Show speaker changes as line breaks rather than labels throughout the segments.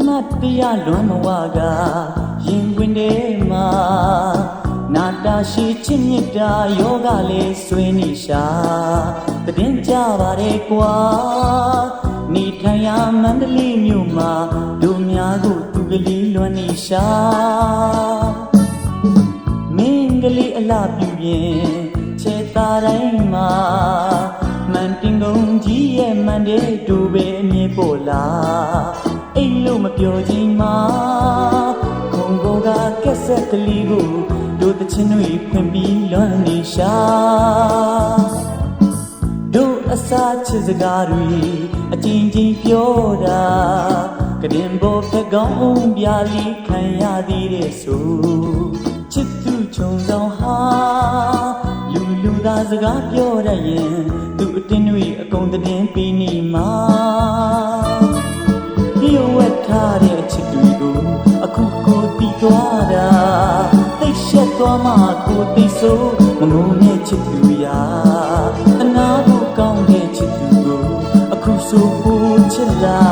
တရားလွမ်းမဝကရင်ဝင်ထဲမှာနာတာရှိချစ်မြတ်တာယောဂလေးဆွေးနေရှာတည်င်းကြပါတယ်ကွာနေထိုင်ရမန္တလေးမြို့မှာတို့များကိုသူကလေးလွမ်းနေရှာမင်းကလေးအလှပြူရင်ခြေသားတိုင်းမှာမန်တင်ကုန်ကြီးရဲ့မန်တဲ့တူပဲအမြင်ပေါ်လာအိမ်လို့ ကက်ဆက်ကလေးကိုတို့တချင်းတွေဖွင့်ပြီးလွမ်းနေရှာတို့အစာချစ်စကားတွေအချင်းချင်းပြောတာကရင်ဘောဖက်ကောင်းအောင်ပြာလီခံရသေးတဲ့ဆိုချစ်သူချုံဆောင်ဟာလူလူသားစကားပြောရရင်သူအတင်းတွေအကုန်တင်းပြီးနေမှာပြုတ်ဝက်ထားတဲ့ သိပ်ရှက်သွားမှကိုသိဆိုးမငုံနဲ့ချစ်သူရာအနာကိုကောင်းတဲ့ချစ်သူကိုအခုဆိုဖို့ချစ်လာ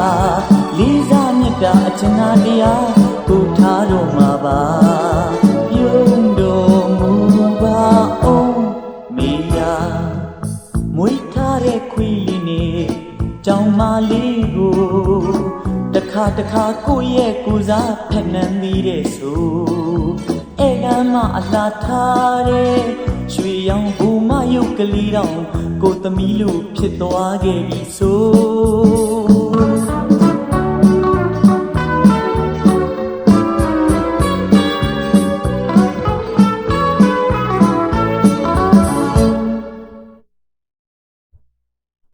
လေးစားမြတ်တာအချနာတရားကိုထားတော့မှာပါပြုံးတော်မူပါအောင်မေယာမွေးထားတဲ့ခွေးလေးနဲ့ကြောင်မလေးကိုတစ်ခါတစ်ခါကိုယ့်ရဲ့ကိုယ်စားဖက်နှံသေးတဲ့ဆို အဲကမ်းမအလားထားတဲ့ရွှေရောင်ဘူမယုတ်ကလေးတောင်ကိုသမီးလို့ဖြစ်သွားခဲ့ပြီဆို